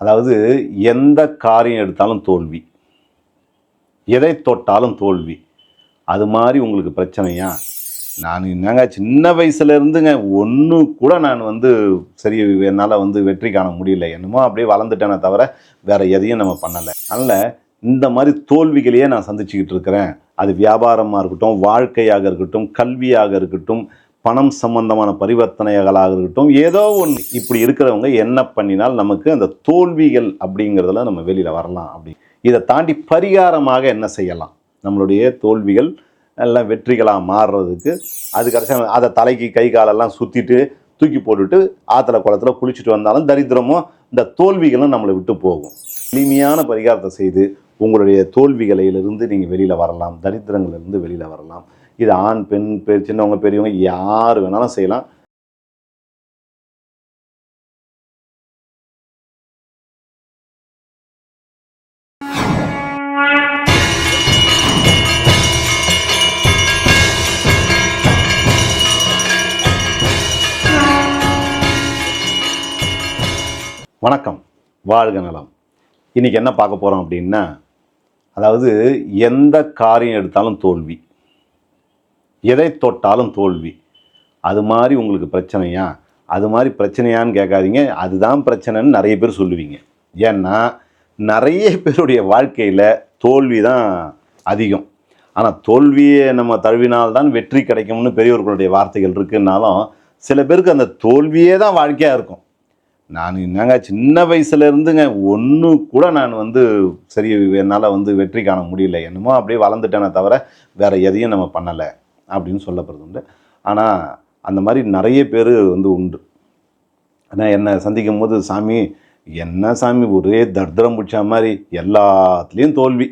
அதாவது எந்த காரியம் எடுத்தாலும் தோல்வி. எதை தொட்டாலும் தோல்வி. அது மாதிரி உங்களுக்கு பிரச்சனையா? நான் என்னங்க சின்ன வயசுல இருந்துங்க ஒன்று கூட நான் வந்து சரி என்னால் வந்து வெற்றி காண முடியல. என்னமோ அப்படியே வளர்ந்துட்டேனே தவிர வேற எதையும் நம்ம பண்ணலை. அதனால் இந்த மாதிரி தோல்விகளையே நான் சந்திச்சுக்கிட்டு இருக்கிறேன். அது வியாபாரமாக இருக்கட்டும் வாழ்க்கையாக இருக்கட்டும் கல்வியாக இருக்கட்டும் பணம் சம்பந்தமான பரிவர்த்தனைகளாக இருக்கட்டும் ஏதோ ஒன்று இப்படி இருக்கிறவங்க என்ன பண்ணினால் நமக்கு அந்த தோல்விகள் அப்படிங்கிறதுல நம்ம வெளியில் வரலாம் அப்படி. இதை தாண்டி பரிகாரமாக என்ன செய்யலாம்? நம்மளுடைய தோல்விகள் எல்லாம் வெற்றிகளாக மாறுறதுக்கு அது கடைசியாக அதை தலைக்கு கை காலெல்லாம் சுற்றிட்டு தூக்கி போட்டுட்டு ஆற்றுல குளத்துல குளிச்சுட்டு வந்தாலும் தரித்திரமும் இந்த தோல்விகளும் நம்மளை விட்டு போகும். எளிமையான பரிகாரத்தை செய்து உங்களுடைய தோல்விகளிலிருந்து நீங்கள் வெளியில் வரலாம் தரித்திரங்களிலிருந்து வெளியில் வரலாம். இது ஆண் பெண் பெ- சின்னவங்க பெரியவங்க யார் வேணாலும் செய்யலாம். வணக்கம். வாழ்க நலம். இன்னைக்கு என்ன பார்க்க போகிறோம் அப்படின்னா அதாவது எந்த காரியம் எடுத்தாலும் தோல்வி. எதை தொட்டாலும் தோல்வி. அது மாதிரி உங்களுக்கு பிரச்சனையா? அது மாதிரி பிரச்சனையான்னு கேட்காதீங்க. அதுதான் பிரச்சனைன்னு நிறைய பேர் சொல்லுவீங்க. ஏன்னா நிறைய பேருடைய வாழ்க்கையில் தோல்வி தான் அதிகம். ஆனால் தோல்வியை நம்ம தழுவினால்தான் வெற்றி கிடைக்கும்னு பெரியவர்களுடைய வார்த்தைகள் இருக்குன்னாலும் சில பேருக்கு அந்த தோல்வியே தான் வாழ்க்கையாக இருக்கும். நான் என்னங்க சின்ன வயசுல இருந்துங்க ஒன்று கூட நான் வந்து சரி என்னால் வந்து வெற்றி காண முடியல. என்னமோ அப்படியே வளர்ந்துட்டேனே தவிர வேறு எதையும் நம்ம பண்ணலை. அப்படின்னு சொல்லப்படுறது உண்டு. ஆனால் அந்த மாதிரி நிறைய பேர் வந்து உண்டு. ஆனால் என்னை சந்திக்கும் போது சாமி என்ன சாமி ஒரே தர்தரம் பிடிச்ச மாதிரி எல்லாத்துலேயும் தோல்வி.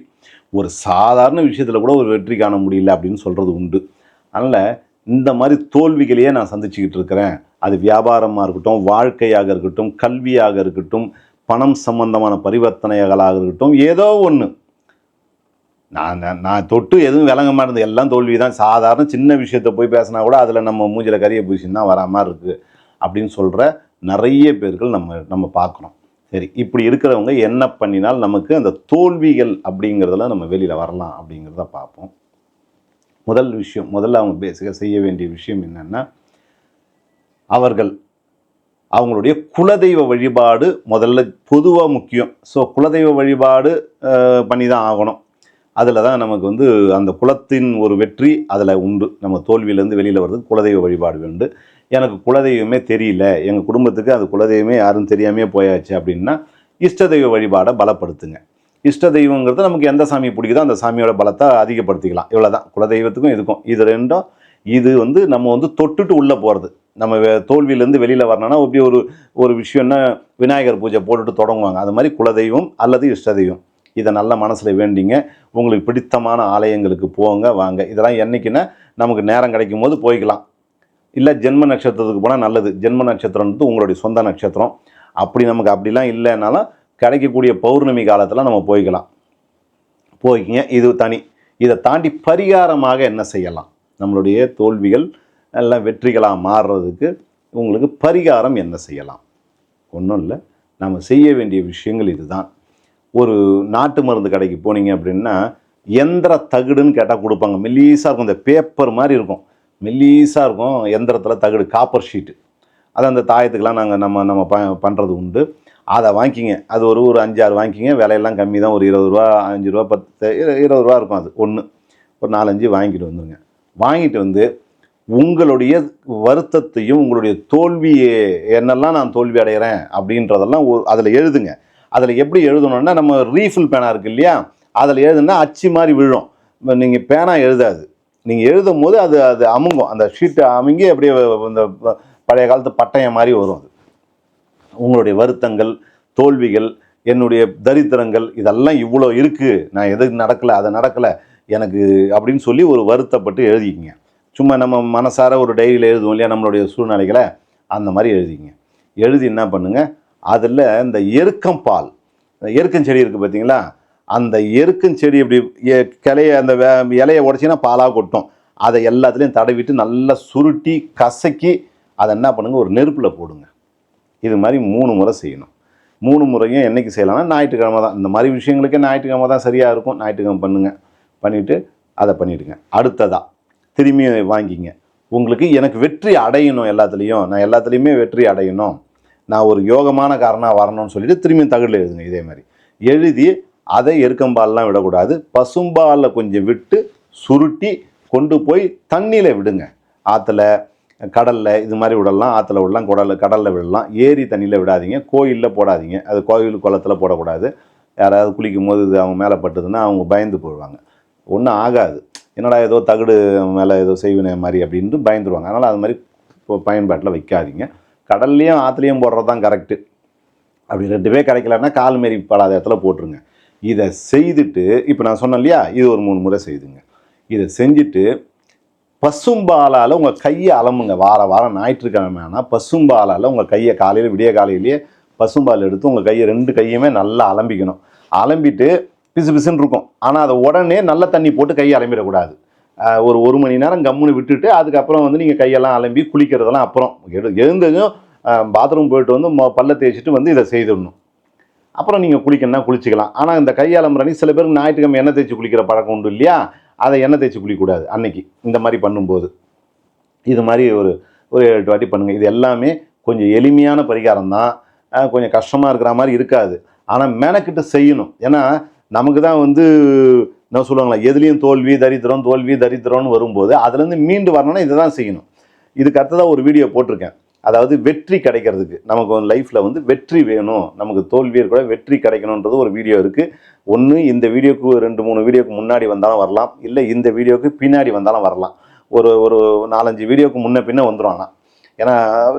ஒரு சாதாரண விஷயத்தில் கூட ஒரு வெற்றி காண முடியல அப்படின்னு சொல்கிறது உண்டு. அதனால் இந்த மாதிரி தோல்விகளையே நான் சந்திச்சுக்கிட்டு இருக்கிறேன். அது வியாபாரமாக இருக்கட்டும் வாழ்க்கையாக இருக்கட்டும் கல்வியாக இருக்கட்டும் பணம் சம்பந்தமான பரிவர்த்தனைகளாக இருக்கட்டும் ஏதோ ஒன்று நான் நான் நான் தொட்டு எதுவும் விளங்க மாட்டேது எல்லாம் தோல்வி தான் சாதாரண சின்ன விஷயத்தை போய் பேசினா கூட அதில் நம்ம மூஞ்சில் கரிய பூசினா வரா மாதிரி இருக்குது அப்படின்னு சொல்கிற நிறைய பேர்கள் நம்ம நம்ம பார்க்குறோம் சரி இப்படி இருக்கிறவங்க என்ன பண்ணினால் நமக்கு அந்த தோல்விகள் அப்படிங்கிறதுல நம்ம வெளியில் வரலாம் அப்படிங்கிறத பார்ப்போம். முதல் விஷயம் முதல்ல அவங்க பேசிக்காக செய்ய வேண்டிய விஷயம் என்னென்னா அவர்கள் அவங்களுடைய குலதெய்வ வழிபாடு முதல்ல பொதுவாக முக்கியம். ஸோ குலதெய்வ வழிபாடு பண்ணி தான் ஆகணும். அதில் தான் நமக்கு வந்து அந்த குலத்தின் ஒரு வெற்றி அதில் உண்டு. நம்ம தோல்வியிலேருந்து வெளியில் வர்றதுக்கு குலதெய்வ வழிபாடு உண்டு. எனக்கு குலதெய்வமே தெரியல. எங்கள் குடும்பத்துக்கு அது குலதெய்வமே யாரும் தெரியாமே போயாச்சு அப்படின்னா இஷ்ட தெய்வ வழிபாடை பலப்படுத்துங்க. இஷ்ட தெய்வங்கிறது நமக்கு எந்த சாமி பிடிக்குதோ அந்த சாமியோட பலத்தை அதிகப்படுத்திக்கலாம். இவ்வளோதான் குலதெய்வத்துக்கும் இதுக்கும் இது ரெண்டும் இது வந்து நம்ம வந்து தொட்டுட்டு உள்ளே போகிறது நம்ம தோல்வியிலேருந்து வெளியில் வரணும்னா இப்படி ஒரு ஒரு விஷயம்னா விநாயகர் பூஜை போட்டுட்டு தொடங்குவாங்க. அது மாதிரி குலதெய்வம் அல்லது இஷ்ட தெய்வம். இதை நல்ல மனசில் வேண்டிங்க. உங்களுக்கு பிடித்தமான ஆலயங்களுக்கு போங்க வாங்க. இதெல்லாம் என்னைக்குன்னா நமக்கு நேரம் கிடைக்கும் போது போய்க்கலாம். இல்லை ஜென்ம நட்சத்திரத்துக்கு போனால் நல்லது. ஜென்ம நட்சத்திரம்ன்றது உங்களுடைய சொந்த நட்சத்திரம். அப்படி நமக்கு அப்படிலாம் இல்லைனாலும் கிடைக்கக்கூடிய பௌர்ணமி காலத்தில் நம்ம போய்க்கலாம். போய்க்கிங்க. இது தனி. இதை தாண்டி பரிகாரமாக என்ன செய்யலாம்? நம்மளுடைய தோல்விகள் எல்லாம் வெற்றிகளாக மாறுறதுக்கு உங்களுக்கு பரிகாரம் என்ன செய்யலாம்? ஒன்றும் இல்லை. நம்ம செய்ய வேண்டிய விஷயங்கள் இதுதான். ஒரு நாட்டு மருந்து கடைக்கு போனீங்க அப்படின்னா எந்திர தகுடுன்னு கேட்டால் கொடுப்பாங்க. மெல்லீஸாக இருக்கும். இந்த பேப்பர் மாதிரி இருக்கும். மெல்லீஸாக இருக்கும் எந்திரத்தில் தகுடு காப்பர் ஷீட்டு அது அந்த தாயத்துக்கெலாம் நாங்கள் நம்ம நம்ம ப பண்ணுறது உண்டு. அதை வாங்கிக்கிங்க. அது ஒரு ஒரு அஞ்சாறு வாங்கிக்கிங்க. விலையெல்லாம் கம்மி தான் ஒரு இருபது ரூபா அஞ்சு ரூபா பத்து இருபது ரூபா இருக்கும் அது. ஒன்று ஒரு நாலஞ்சு வாங்கிட்டு வந்துருங்க. வாங்கிட்டு வந்து உங்களுடைய வருத்தத்தையும் உங்களுடைய தோல்வியை என்னெல்லாம் நான் தோல்வி அடைகிறேன் அப்படின்றதெல்லாம் அதில் எழுதுங்க. அதில் எப்படி எழுதணும்னா நம்ம ரீஃபில் பேனா இருக்குது இல்லையா? அதில் எழுதுனா அச்சு மாதிரி விழும். நீங்கள் பேனா எழுதாது. நீங்கள் எழுதும் போது அது அது அமுங்கும். அந்த ஷீட்டை அமுங்கி அப்படியே இந்த பழைய காலத்து பட்டயம் மாதிரி வரும் அது. உங்களுடைய வருத்தங்கள் தோல்விகள் என்னுடைய தரித்திரங்கள் இதெல்லாம் இவ்வளோ இருக்குது நான் எது நடக்கலை அதை நடக்கலை. எனக்கு அப்படின்னு சொல்லி ஒரு வருத்தப்பட்டு எழுதிக்கிங்க. சும்மா நம்ம மனசார ஒரு டைரியில் எழுதுவோம் இல்லையா நம்மளுடைய சூழ்நிலைகளை? அந்த மாதிரி எழுதிங்க எழுதி என்ன பண்ணுங்கள் அதில் இந்த எருக்கம் பால் எருக்கஞ்செடி இருக்குது பார்த்தீங்களா அந்த எருக்கஞ்செடி இப்படி எ- கிளைய அந்த வே- இலையை உடச்சின்னா பாலாக கொட்டும். அதை எல்லாத்துலேயும் தடவிட்டு நல்லா சுருட்டி கசக்கி அதை என்ன பண்ணுங்கள் ஒரு நெருப்பில் போடுங்க. இது மாதிரி மூணு முறை செய்யணும். மூணு முறையும் என்னைக்கு செய்யலாம்னா ஞாயிற்றுக்கிழமை தான். இந்த மாதிரி விஷயங்களுக்கே ஞாயிற்றுக்கிழமை தான் சரியாக இருக்கும். ஞாயிற்றுக்கிழமை பண்ணுங்கள் பண்ணிவிட்டு அதை பண்ணிவிடுங்க அடுத்ததாக திரும்பியும் வாங்கிங்க. உங்களுக்கு எனக்கு வெற்றி அடையணும் எல்லாத்துலேயும். நான் எல்லாத்துலேயுமே வெற்றி அடையணும். நான் ஒரு யோகமான காரணம் வரணும்னு சொல்லிட்டு திரும்பியும் தகடில் எழுதுங்க இதே மாதிரி. எழுதி அதை எருக்கம்பால்லாம் விடக்கூடாது. பசும்பாலில் கொஞ்சம் விட்டு சுருட்டி கொண்டு போய் தண்ணியில் விடுங்க. ஆற்றுல கடலில் இது மாதிரி விடலாம். ஆற்றுல விடலாம் குடலில் கடலில் விடலாம். ஏரி தண்ணியில் விடாதீங்க. கோயிலில் போடாதீங்க. அது கோயில் குளத்தில் போடக்கூடாது. யாராவது குளிக்கும் போது இது அவங்க மேலே பட்டுதுன்னா அவங்க பயந்து போயிடுவாங்க. ஒன்றும் ஆகாது. என்னடா ஏதோ தகடு மேலே ஏதோ செய்வினை மாதிரி அப்படின்ட்டு பயந்துருவாங்க. அதனால் அது மாதிரி இப்போ பயன்பாட்டில் வைக்காதீங்க. கடல்லையும் ஆற்றுலையும் போடுறது தான் கரெக்டு அப்படி ரெண்டுமே கிடைக்கலன்னா கால் மாரி படாத இடத்துல போட்டுருங்க. இதை செய்துட்டு இப்போ நான் சொன்னேன் இல்லையா இது ஒரு மூணு முறை செய்துங்க. இதை செஞ்சுட்டு பசும்பாலால் உங்கள் கையை அலம்புங்க. வார வாரம் ஞாயிற்றுக்கிழமை ஆனால் பசும்பாலால் உங்கள் கையை காலையில் விடிய காலையிலேயே பசும்பால் எடுத்து உங்கள் கையை ரெண்டு கையுமே நல்லா அலம்பிக்கணும். அலம்பிட்டு பிசு பிசுன்னு இருக்கும். ஆனால் அதை உடனே நல்ல தண்ணி போட்டு கையை அலம்பிடக்கூடாது. ஒரு ஒரு மணி நேரம் கம்முன்னு விட்டுட்டு அதுக்கப்புறம் வந்து நீங்கள் கையெல்லாம் அலம்பி குளிக்கிறதெல்லாம் அப்புறம் எழுந்ததும் பாத்ரூம் போயிட்டு வந்து மொ- பல்ல தேய்ச்சிட்டு வந்து இதை செய்துடணும். அப்புறம் நீங்கள் குளிக்கணும்னா குளிச்சிக்கலாம். ஆனால் இந்த கையாளம்புறணி சில பேருக்கு ஞாயிற்றுக்கிழமை எண்ணெய் தேய்ச்சி குளிக்கிற பழக்கம் உண்டு இல்லையா? அதை எண்ணெய் தேய்ச்சி குளிக்கக்கூடாது அன்னைக்கு. இந்த மாதிரி பண்ணும்போது. இது மாதிரி ஒரு ஒரு எட்டு வாட்டி பண்ணுங்கள் இது எல்லாமே கொஞ்சம் எளிமையான பரிகாரம் தான். கொஞ்சம் கஷ்டமாக இருக்கிற மாதிரி இருக்காது. ஆனால் மெனக்கிட்டு செய்யணும். ஏன்னா நமக்கு தான் வந்து என்ன சொல்லுவாங்களா? எதுலேயும் தோல்வி தரித்திரம் தோல்வி தரித்திரம்னு வரும்போது அதுலேருந்து மீண்டு வரணும்னா இதை தான் செய்யணும். இதுக்கு அடுத்ததாக ஒரு வீடியோ போட்டிருக்கேன். அதாவது வெற்றி கிடைக்கிறதுக்கு. நமக்கு வந்து லைஃப்பில் வந்து வெற்றி வேணும். நமக்கு தோல்வியை கூட வெற்றி கிடைக்கணுன்றது ஒரு வீடியோ இருக்குது ஒன்று இந்த வீடியோக்கு ரெண்டு மூணு வீடியோக்கு முன்னாடி வந்தாலும் வரலாம். இல்லை இந்த வீடியோக்கு பின்னாடி வந்தாலும் வரலாம். ஒரு ஒரு நாலஞ்சு வீடியோக்கு முன்ன பின்ன வந்துடும் ஆனால் ஏன்னா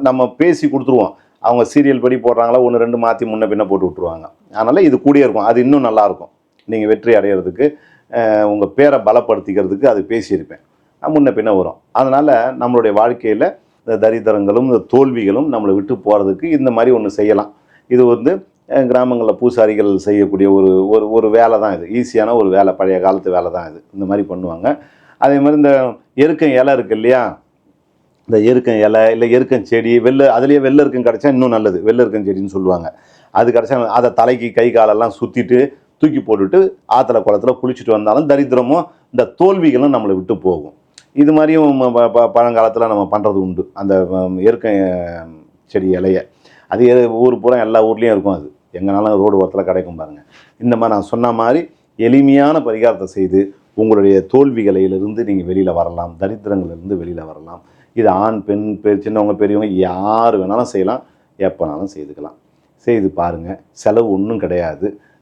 நம்ம பேசி கொடுத்துருவோம். அவங்க சீரியல் படி போடுறாங்களா ஒன்று ரெண்டு மாற்றி முன்ன பின்ன போட்டு விட்ருவாங்க அதனால் இது கூடிய இருக்கும். அது இன்னும் நல்லாயிருக்கும் நீங்கள் வெற்றி அடையிறதுக்கு. உங்கள் பேரை பலப்படுத்திக்கிறதுக்கு அது பேசியிருப்பேன். அஹ் முன்ன பின்ன வரும். அதனால் நம்மளுடைய வாழ்க்கையில் இந்த தரித்திரங்களும் இந்த தோல்விகளும் நம்மளை விட்டு போகிறதுக்கு இந்த மாதிரி ஒன்று செய்யலாம். இது வந்து கிராமங்களில் பூசாரிகள் செய்யக்கூடிய ஒரு ஒரு ஒரு வேலை தான் இது. ஈஸியான ஒரு வேலை பழைய காலத்து வேலை தான் இது. இந்த மாதிரி பண்ணுவாங்க. அதே மாதிரி இந்த எருக்கம் இலை இருக்குது இல்லையா? இந்த எருக்கம் இலை இல்லை எருக்கம் செடி வெள்ளை அதுலேயே வெள்ளை இருக்கும் கிடச்சா இன்னும் நல்லது. வெள்ளை இருக்கும் செடின்னு சொல்லுவாங்க. அது கிடச்சா அதை தலைக்கு கை காலெல்லாம் சுற்றிட்டு தூக்கி போட்டுவிட்டு ஆற்றுல குளத்துல குளிச்சுட்டு வந்தாலும் தரித்திரமும் இந்த தோல்விகளும் நம்மளை விட்டு போகும். இது மாதிரியும் ப- பழங்காலத்தில் நம்ம பண்ணுறது உண்டு. அந்த இயற்கை செடி இலைய. அது ஊர் பூரா எல்லா ஊர்லேயும் இருக்கும் அது. எங்கனாலும் ரோடு ஓரத்தில் கிடைக்கும் பாருங்கள் இந்த மாதிரி நான் சொன்ன மாதிரி எளிமையான பரிகாரத்தை செய்து உங்களுடைய தோல்விகளிலிருந்து நீங்கள் வெளியில் வரலாம். தரித்திரங்களிலிருந்து வெளியில் வரலாம். இது ஆண் பெண் பெ சின்னவங்க பெரியவங்க யார் வேணாலும் செய்யலாம். எப்போனாலும் செய்துக்கலாம். செய்து பாருங்கள் செலவு ஒன்றும் கிடையாது.